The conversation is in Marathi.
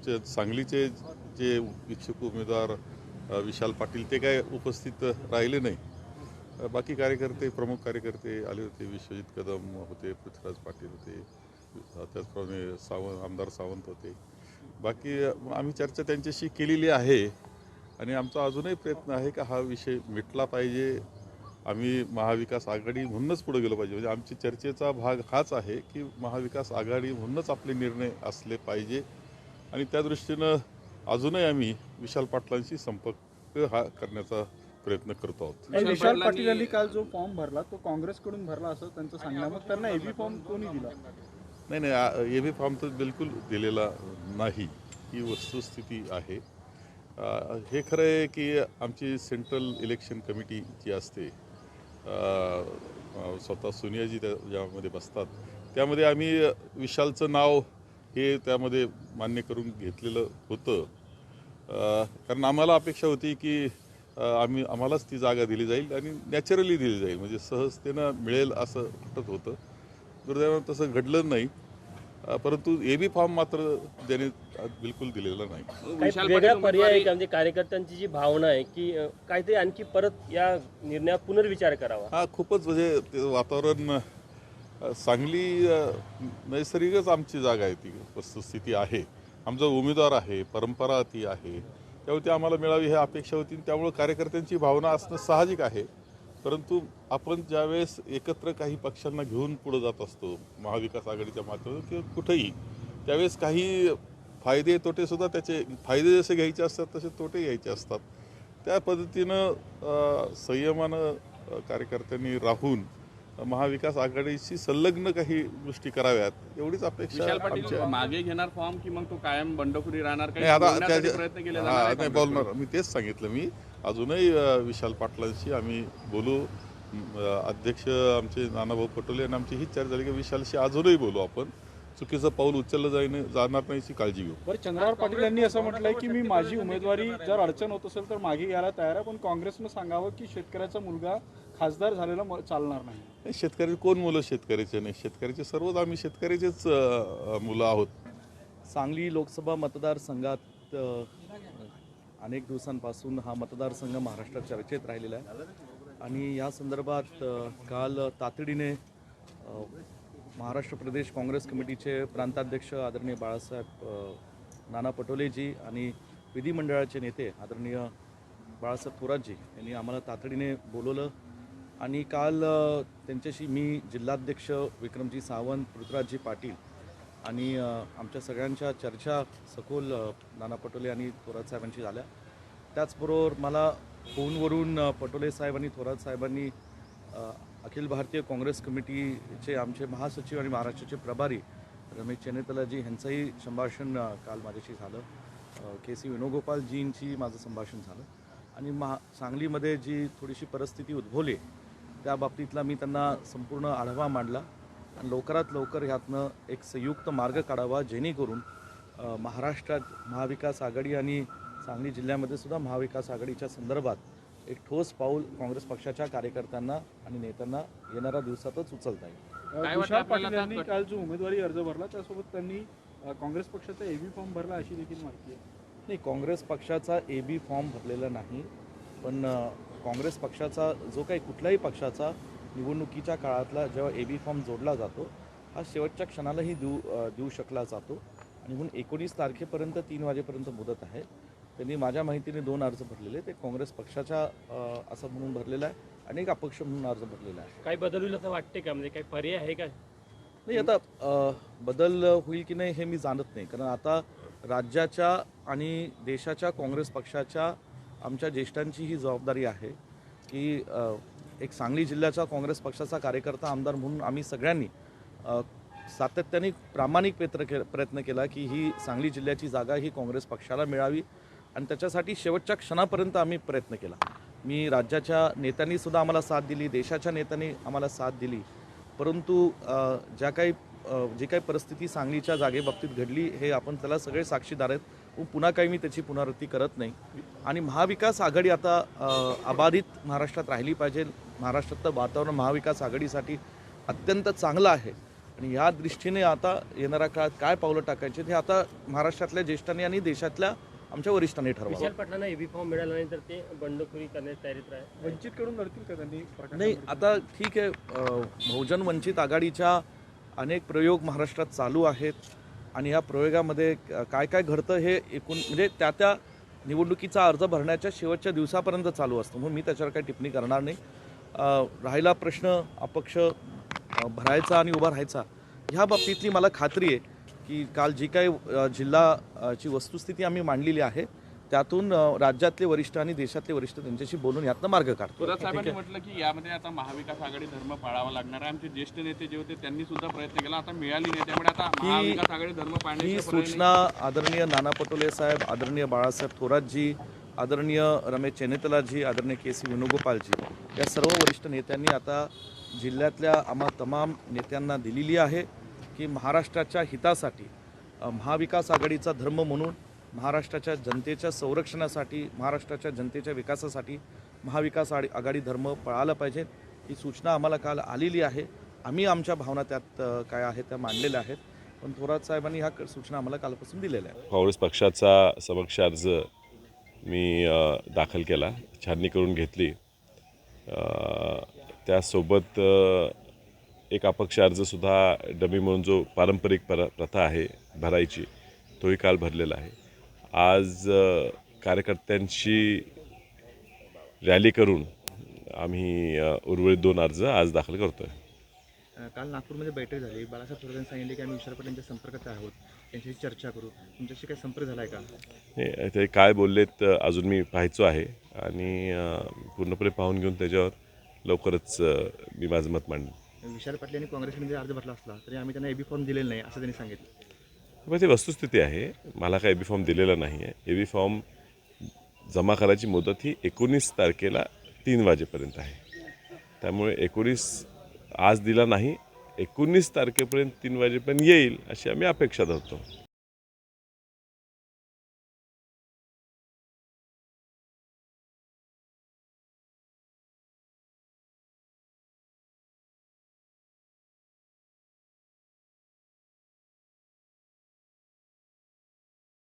आमचे सांगलीचे जे इच्छुक उमेदवार विशाल पाटील ते काय उपस्थित राहिले नाही. बाकी कार्यकर्ते प्रमुख कार्यकर्ते आले होते विश्वजित कदम होते पृथ्वीराज पाटील होते त्याचप्रमाणे सावंत आमदार सावंत होते. बाकी आम्ही चर्चा त्यांच्याशी केलेली आहे आणि आमचा अजूनही प्रयत्न आहे का हा विषय मिटला पाहिजे. आम्ही महाविकास आघाडी म्हणूनच पुढे गेलो पाहिजे. म्हणजे आमची चर्चेचा भाग हाच आहे की महाविकास आघाडी म्हणूनच आपले निर्णय असले पाहिजे. आणि त्या दृष्टीनं अजूनही आम्ही विशाल पाटलांशी संपर्क हा करण्याचा प्रयत्न करतो आहोत. विशाल पाटील यांनी काल जो फॉर्म भरला तो काँग्रेसकडून भरला असं त्यांचं सांगणं. मग त्यांना एबी फॉर्म कोणी दिला? नाही नाही ए बी फॉर्म तर बिलकुल दिलेला नाही. ही वस्तुस्थिती आहे. हे खरं आहे की आमची सेंट्रल इलेक्शन कमिटी जी असते स्वतः सोनियाजी त्या ज्यामध्ये बसतात त्यामध्ये आम्ही विशालचं नाव हे त्यामध्ये मान्य करून घेतलेलं होतं. कारण आम्हाला अपेक्षा होती की आम्ही आम्हालाच ती जागा दिली जाईल आणि नॅचरली दिली जाईल म्हणजे सहजतेनं मिळेल असं वाटत होतं. दुर्दैवानं तसं घडलं नाही. परंतु ए बी फॉर्म मात्र त्याने बिलकुल दिलेला नाही. वेगळा पर्याय आहे का? म्हणजे कार्यकर्त्यांची जी भावना आहे की काहीतरी आणखी परत या निर्णयावर पुनर्विचार करावा? हा खूपच म्हणजे वातावरण सांगली नैसर्गिकच आमची जागा आहे ती. वस्तुस्थिती आहे. आमचा उमेदवार आहे परंपरा ती आहे. त्यामुळे ती आम्हाला मिळावी ही अपेक्षा होती आणि त्यामुळे कार्यकर्त्यांची भावना असणं साहजिक आहे. परंतु आपण ज्यावेळेस एकत्र काही पक्षांना घेऊन पुढे जात असतो महाविकास आघाडीच्या माध्यमातून किंवा कुठेही त्यावेळेस काही फायदे तोटेसुद्धा त्याचे फायदे जसे घ्यायचे असतात तसे तोटे घ्यायचे असतात. त्या पद्धतीनं संयमानं कार्यकर्त्यांनी राहून महाविकास आघाडीशी संलग्न काही गोष्टी कराव्यात एवढीच अपेक्षा विशाल पाटील आमच्या मागे घेणार फॉर्म की मग तो कायम बंडखोरी राहणार नाही आता प्रयत्न केले नाही? बोलणार. मी तेच सांगितलं. मी अजूनही विशाल पाटलांशी आम्ही बोलू. अध्यक्ष आमचे नानाभाऊ पटोले आणि आमची हीच चर्चा झाली की विशालशी अजूनही बोलू आपण. चुकीचं पाऊल उचललं जाईन जाणार नाही याची काळजी घेऊ. बरं चंद्रहार पाटील यांनी असं म्हटलंय की मी माझी उमेदवारी जर अडचण होत असेल तर मागे घ्यायला तयार आहे पण काँग्रेसनं सांगावं की शेतकऱ्याचा मुलगा खासदार झालेला म- चालणार नाही. नाही, शेतकरी कोण मुलं शेतकऱ्याचे नाही? शेतकऱ्याचे सर्वच आम्ही शेतकऱ्याचेच अ, मुलं आहोत. सांगली लोकसभा मतदारसंघात अ, अनेक दिवसांपासून हा मतदारसंघ महाराष्ट्रात चर्चेत राहिलेला आहे. आणि या संदर्भात अ, काल तातडीने अ, महाराष्ट्र प्रदेश काँग्रेस कमिटीचे प्रांताध्यक्ष आदरणीय बाळासाहेब नाना पटोलेजी आणि विधिमंडळाचे नेते आदरणीय बाळासाहेब थोरातजी यांनी आम्हाला तातडीने बोलवलं. आणि काल त्यांच्याशी मी जिल्हाध्यक्ष विक्रमजी सावंत पृथ्वीराजजी पाटील आणि आमच्या सगळ्यांच्या चर्चा सखोल नाना पटोले आणि थोरात साहेबांशी झाल्या. त्याचबरोबर मला फोनवरून पटोले साहेब आणि थोरात साहेबांनी अखिल भारतीय काँग्रेस कमिटीचे आमचे महासचिव आणि महाराष्ट्राचे प्रभारी रमेश चेनेतलाजी ह्यांचंही संभाषण काल माझ्याशी झालं. के सी वेणुगोपालजींची माझं संभाषण झालं. आणि महा सांगलीमध्ये जी थोडीशी परिस्थिती उद्भवली त्या बाबतीतला मी त्यांना संपूर्ण आढावा मांडला. आणि लवकरात लवकर ह्यातनं एक संयुक्त मार्ग काढावा जेणेकरून महाराष्ट्रात महाविकास आघाडी आणि सांगली जिल्ह्यामध्ये सुद्धा महाविकास आघाडीच्या संदर्भात एक ठोस पाऊल काँग्रेस पक्षाच्या कार्यकर्त्यांना आणि नेत्यांना येणाऱ्या दिवसातच उचलता येईल. विशाल पाटील यांनी काल जो उमेदवारी अर्ज भरला त्यासोबत त्यांनी काँग्रेस पक्षाचा एबी फॉर्म भरला अशी देखील माहिती आहे. नाही काँग्रेस पक्षाचा ए बी फॉर्म भरलेला नाही पण काँग्रेस पक्षाचा जो काही कुठल्याही पक्षाचा निवडणुकीच्या काळातला जेव्हा ए बी फॉर्म जोडला जातो हा शेवटच्या क्षणालाही देऊ देऊ शकला जातो. आणि म्हणून एकोणीस तारखेपर्यंत तीन वाजेपर्यंत मुदत आहे. त्यांनी माझ्या माहितीने दोन अर्ज भरलेले ते काँग्रेस पक्षाच्या असं म्हणून भरलेला आहे आणि एक अपक्ष म्हणून अर्ज भरलेला आहे. काही बदल होईल असं वाटते का? म्हणजे काही पर्याय आहे का? नाही आता अ, बदल होईल की नाही हे मी जाणत नाही. कारण आता राज्याच्या आणि देशाच्या काँग्रेस पक्षाच्या आमच्या ज्येष्ठांची ही जबाबदारी आहे की अ, एक सांगली जिल्ह्याचा काँग्रेस पक्षाचा कार्यकर्ता आमदार म्हणून आम्ही सगळ्यांनी अ, सातत्याने प्रामाणिक प्रयत्न के प्रयत्न केला की ही सांगली जिल्ह्याची जागा ही काँग्रेस पक्षाला मिळावी. आणि त्याच्यासाठी शेवटच्या क्षणापर्यंत आम्ही प्रयत्न केला. मी राज्याच्या नेत्यांनी सुद्धा आम्हाला साथ दिली देशाच्या नेत्यांनी आम्हाला साथ दिली. परंतु ज्या काही जे जी काही परिस्थिती सांगलीच्या जागेबाबतीत घडली हे आपण त्याला सगळे साक्षीदार आहेत. पुन्हा काही मी त्याची पुनरावृत्ती करत नाही. आणि महाविकास आघाडी आता अबाधित महाराष्ट्रात राहिली पाहिजे. महाराष्ट्रातलं वातावरण महाविकास आघाडीसाठी अत्यंत चांगलं आहे. आणि या दृष्टीने आता येणाऱ्या काळात काय पावलं टाकायचे हे आता महाराष्ट्रातल्या ज्येष्ठांनी आणि देशातल्या आमच्या वरिष्ठांनी ठरवावं. विशाल पाटलांना एबी फॉर्म मिळाला नाही तर ते बंडखोरी करण्याची तयारीत राहील वंचित कडून लढतील का त्यांनी? नाही आता ठीक आहे अ, बहुजन वंचित आघाडीच्या अनेक प्रयोग महाराष्ट्रात चालू आहेत आणि या प्रयोगामध्ये क- काय काय घडतं हे एकूण म्हणजे त्या त्या निवडणुकीचा अर्ज भरण्याच्या शेवटच्या दिवसापर्यंत चालू असतं. म्हणून मी त्याच्यावर काही टिप्पणी करणार नाही. अ, राहिला प्रश्न अपक्ष अ, भरायचा आणि उभा राहायचा ह्या बाबतीतली मला खात्री आहे. की काल जी काही जिल्हा ची वस्तुस्थिती आम्ही मांडलेली आहे त्यातून राज्यातले वरिष्ठ आणि देशातले वरिष्ठ त्यांच्याशी बोलून यातनं मार्ग काढतो. म्हटलं की यामध्ये आता महाविकास आघाडी धर्म पाळावा लागणार आहे. आमचे ज्येष्ठ नेते जे होते त्यांनी सुद्धा प्रयत्न केला. आता मिळाली नाही. त्यामुळे आता महाविकास आघाडी धर्म ही पाळण्याची सूचना आदरणीय नाना पटोले साहेब आदरणीय बाळासाहेब थोरातजी आदरणीय रमेश चेनेतलाजी आदरणीय के सी वेणुगोपालजी या सर्व वरिष्ठ नेत्यांनी आता जिल्ह्यातल्या आम्हा तमाम नेत्यांना दिलेली आहे. की महाराष्ट्राच्या हितासाठी महाविकास आघाडीचा धर्म म्हणून महाराष्ट्राच्या जनतेच्या संरक्षणासाठी महाराष्ट्राच्या जनतेच्या विकासासाठी महाविकास आडी- आघाडी धर्म पळाला पाहिजे. ही सूचना आम्हाला काल आलेली आहे. आम्ही आमच्या भावना त्यात काय आहेत त्या मांडलेल्या आहेत. पण थोरात साहेबांनी ह्या सूचना आम्हाला कालपासून दिलेल्या आहेत. काँग्रेस पक्षाचा समक्ष अर्ज मी दाखल केला. छाननी करून घेतली. त्यासोबत एक अपक्ष अर्जसुद्धा डमी म्हणून जो पारंपरिक पर प्रथा आहे भरायची तोही काल भरलेला आहे. आज कार्यकर्त्यांशी रॅली करून आम्ही उर्वरित दोन अर्ज आज दाखल करतो आहे काल नागपूरमध्ये बैठक झाली. बाळासाहेब थोरातांनी सांगितले की आम्ही विशाल पाटलांच्या संपर्कात आहोत. त्यांच्याशी चर्चा करू. तुमच्याशी काही संपर्क झाला आहे का? हे ते काय बोललेत अजून मी पाहायचो आहे. आणि पूर्णपणे पाहून घेऊन त्याच्यावर लवकरच मी माझं मत मांडेन. विशाल पाटील यांनी काँग्रेसमध्ये अर्ज भरला असला तरी आम्ही त्यांना एबी फॉर्म दिलेला नाही असं त्यांनी सांगितलं. मग ती वस्तुस्थिती आहे मला काय एबी फॉर्म दिलेला नाही आहे एबी फॉर्म जमा करायची मुदत ही एकोणीस तारखेला तीन वाजेपर्यंत आहे. त्यामुळे एकोणीस आज दिला नाही एकोणीस तारखेपर्यंत तीन वाजेपर्यंत येईल अशी आम्ही अपेक्षा धरतो.